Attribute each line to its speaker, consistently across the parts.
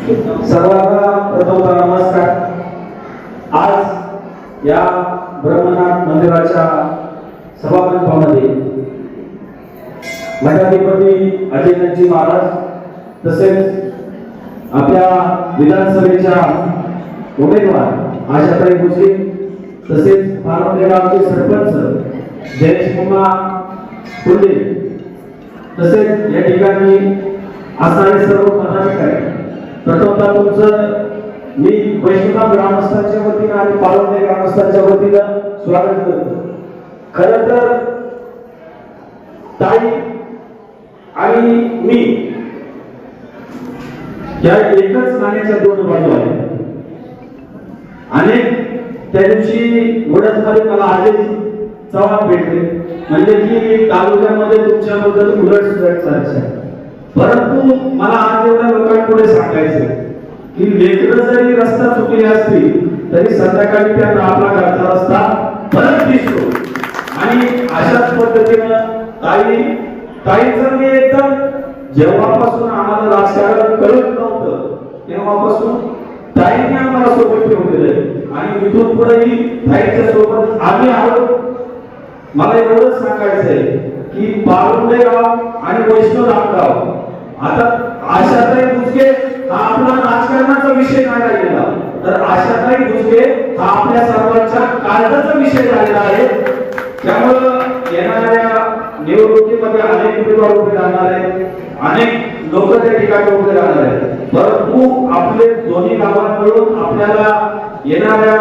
Speaker 1: सर्वांना प्रथमतः नमस्कार. आज या ब्रह्मनाथ मंदिराच्या सभागृहामध्ये मठाधिपती अजयजी महाराज तसेच आपल्या विधानसभेच्या उमेदवार आशाताई भुसे तसेच पारवले गावचे सरपंच जयेश कुमार फुले तसेच या ठिकाणी असणारे सर्व पदाधिकारी प्रथमतः तुमचं मी वैष्णव ग्रामस्थांच्या वतीनं आणि पालवणे ग्रामस्थांच्या वतीनं स्वागत करतो. खर तर ताई आणि मी या एकच नाण्याच्या दोन बाजू आहेत. अनेक त्या दिवशी मध्ये मला अजय चव्हाण भेटले. म्हणजे की तालुक्यामध्ये तुमच्याबद्दल उलट सुलट चर्चा आहे. परंतु मला आज एवढ्या लोकांपुढे सांगायचं की लेकर जरी रस्ता चुकली असली तरी संध्याकाळी त्यांना आपला घरचा रस्ता परत दिसतो. आणि अशाच पद्धतीनं ताई ताईचं मी एकदम जेव्हापासून आम्हाला राजकारण कळत नव्हतं तेव्हापासून ताईने आम्हाला सोबत ठेवलेलं आहे. आणि इथून पुढेही ताईच्या सोबत आम्ही आहोत. मला एवढंच सांगायचं आहे की बारुंडे गाव आणि वैष्णव रामगाव आता आशाताई भुजके हा आपला राजकारणाचा विषय नाही राहिलेला तर आशाताई भुजके हा आपल्या सर्वांच्या काळजाचा विषय झालेला आहे. त्यामुळं येणाऱ्या निवडणुकीमध्ये अनेक उमेदवार उभे राहणार आहेत. अनेक लोक त्या ठिकाणी उभे राहणार आहेत. परंतु आपले दोन्ही गावांकडून आपल्याला येणाऱ्या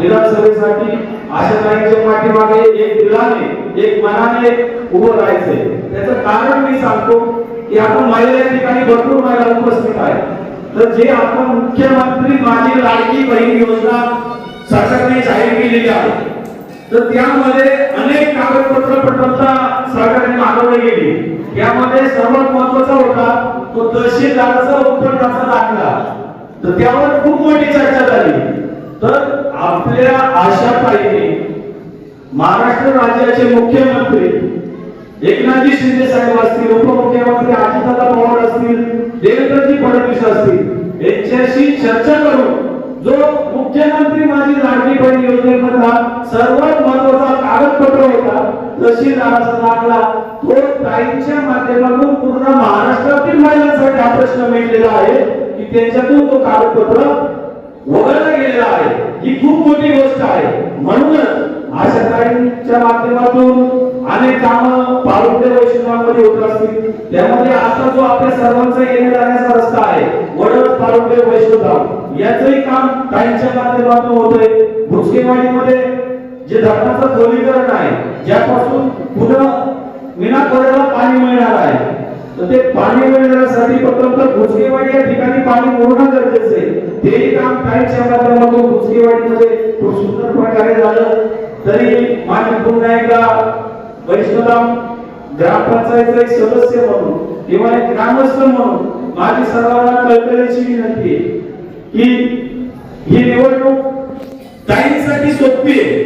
Speaker 1: विधानसभेसाठी आशाताईंच्या पाठीमागे एक दिलाने एक मनाने उभं राहायचंय. त्याचं कारण मी सांगतो की आपण महिला या ठिकाणी भरपूर महिला उपस्थित आहेत. तर जे आपण मुख्यमंत्री माझी लाडकी बहीण योजना सरकारने जाहीर केलेली आहे तर त्यामध्ये अनेक कागदपत्र प्रथमता सरकारने मागवले गेली. त्यामध्ये सर्वात महत्त्वाचा होता तो तहसीलदाराचा उत्पन्नाचा दाखला. तर त्यावर खूप मोठी चर्चा झाली. तर आपल्या आशा पाहिजे महाराष्ट्र राज्याचे मुख्यमंत्री एकनाथजी शिंदे साहेब असतील उपमुख्यमंत्री अजितदादा पवार असतील देवेंद्रजी फडणवीस असतील यांच्याशी चर्चा करून जो मुख्यमंत्री माझी लाडकी बहीण योजनेमधला सर्वात महत्त्वाचा कागदपत्र होता तहसीलदाराचा लागला तो ताईंच्या माध्यमातून पूर्ण महाराष्ट्रातील महिलांसाठी हा प्रश्न मिळलेला आहे की त्यांच्यातून तो कागदपत्र वगळला गेलेला आहे. ही खूप मोठी गोष्ट आहे. म्हणूनच अशा ताईंच्या माध्यमातून अनेक कामं पारुंडे वैष्णवामध्ये होत असतील. त्यामध्ये आता जो आपल्या सर्वांचा येण्या जाण्याचा रस्ता आहे वडद पारुंडे वैष्णव याचंही काम काहींच्या माध्यमातून होत आहे भुसकेवाडीमध्ये जे धरणाचं खोलीकरण आहे ज्यापासून पुन्हा विना विनाकोऱ्याला पाणी मिळणार आहे. तर ते पाणी मिळण्यासाठी प्रथमतः भुसकेवाडी या ठिकाणी पाणी मोडणं गरजेचं आहे. तेही काम काहीच्या माध्यमातून भुसकेवाडीमध्ये खूप सुंदर प्रकारे झालं. तरी माझी पुन्हा एकदा वैष्णवराम ग्रामपंचायतचा एक सदस्य म्हणून किंवा एक ग्रामस्थ म्हणून माझी सर्वांना कळकळीची विनंती आहे की ही निवडणूक काहींसाठी सोपी आहे.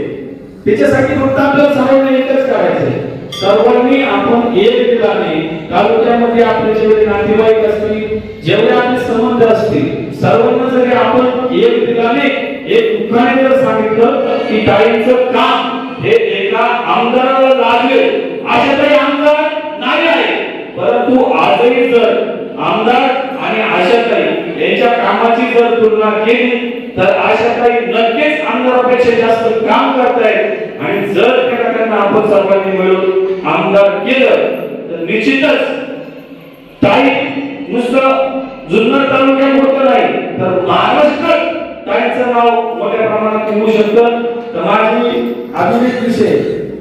Speaker 1: त्याच्यासाठी फक्त आपल्याला सर्वांना एकच करायचंय सर्वांनी आपण एक दिलाने तालुक्यामध्ये आपले जेवढे नातेवाईक असतील जेवढे आपले संबंध असतील सर्वांना जरी आपण एक दिलाने एक दुःखाने जर सांगितलं की ताईंचं काम हे एका आमदाराला लागले. अशा काही आमदार नाही आहे. परंतु आजही जर आमदार आणि आशाताई यांच्या कामाची जर तुलना केली तर आशाताई नक्कीच आमदारापेक्षा जास्त काम करतायत. आणि जर त्या त्यांना आपण सर्वांनी मिळून आमदार केलं तर निश्चितच ताई नुसतं जुन्नर तालुक्यापुरतं नाही तर महाराष्ट्रात ताईचं नाव मोठ्या प्रमाणात निघू शकतं. तर आधुनिक विषय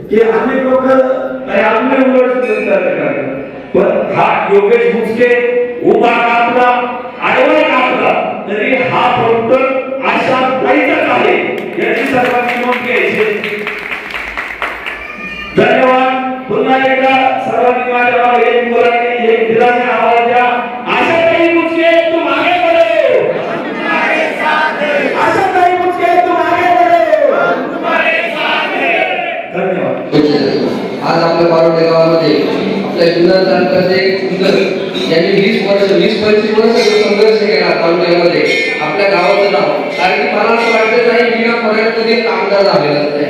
Speaker 1: की अनेक लोक काही उलट पण हा योगेश भुसके उभा कापला आडवा कापला तरी हा फक्त अशा ताईचाच आहे. याची सर्वांनी नोंद घ्यायची. धन्यवाद
Speaker 2: आपल्या पारोडे गावामध्ये आपल्या जुन्नर तालुक्याचे यांनी वीस वर्ष वीस पंचवीस वर्ष संघर्ष केला तालुक्यामध्ये आपल्या गावाचं नाव. कारण की मला असं वाटतं नाही बिना पर्यंत कधी आमदार झालेला नाही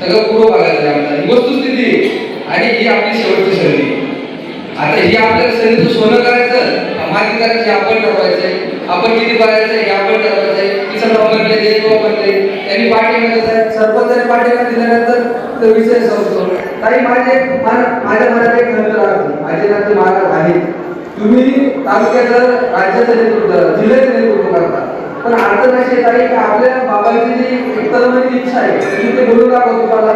Speaker 2: सगळं पूर्व भागातले आमदार. ही वस्तुस्थिती आणि ही आपली शेवटची संधी. आता हे आपल्याला संधीचं सोनं करायचं माहिती करायचं हे आपण ठरवायचंय. आपण किती करायचं हे आपण ठरवायचंय. किसन राव ते तो त्यांनी पाठिंबा सरपंचाने पाठिंबा दिल्यानंतर तो विषय संपतो. ताई माझे माझ्या मनात एक खंत राहते माझे नाते महाराज आहेत तुम्ही तालुक्याचं राज्याचं नेतृत्व जिल्ह्याचं नेतृत्व करता. पण अडचण अशी आहे ताई की आपल्या बाबांची जी एक इच्छा आहे मी ते बोलून दाखवतो तुम्हाला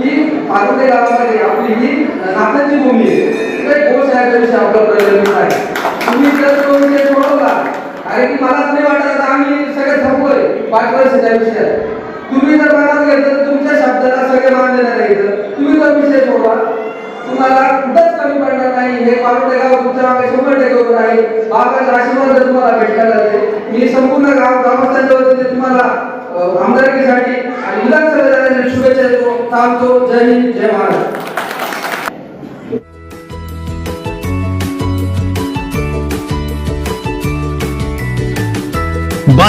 Speaker 2: की पारुटे गावामध्ये आपली ही नात्याची भूमी आहे. तिकडे कोर्स याच्याविषयी आपला प्रयोग आहे तुम्ही जर तो विषय सोडवला कारण की मला नाही वाटत आम्ही सगळे थांबलोय पाच वर्ष त्या विषयात. तुम्ही जर मनात घेतलं तुमच्या शब्दाला सगळे मान देणार आहे तुम्ही तो विषय सोडवा. तुम्हाला कुठंच कमी पडणार नाही. हे पारुटे गाव तुमच्या मागे शंभर टक्के उभं राहील बाबाचा आशीर्वाद जर तुम्हाला भेटणार जाते मी संपूर्ण गाव ग्रामस्थांच्या वतीने तुम्हाला आमदारकीसाठी आणि विधानसभेसाठी शुभेच्छा देतो. थांबतो. जय हिंद. जय महाराष्ट्र.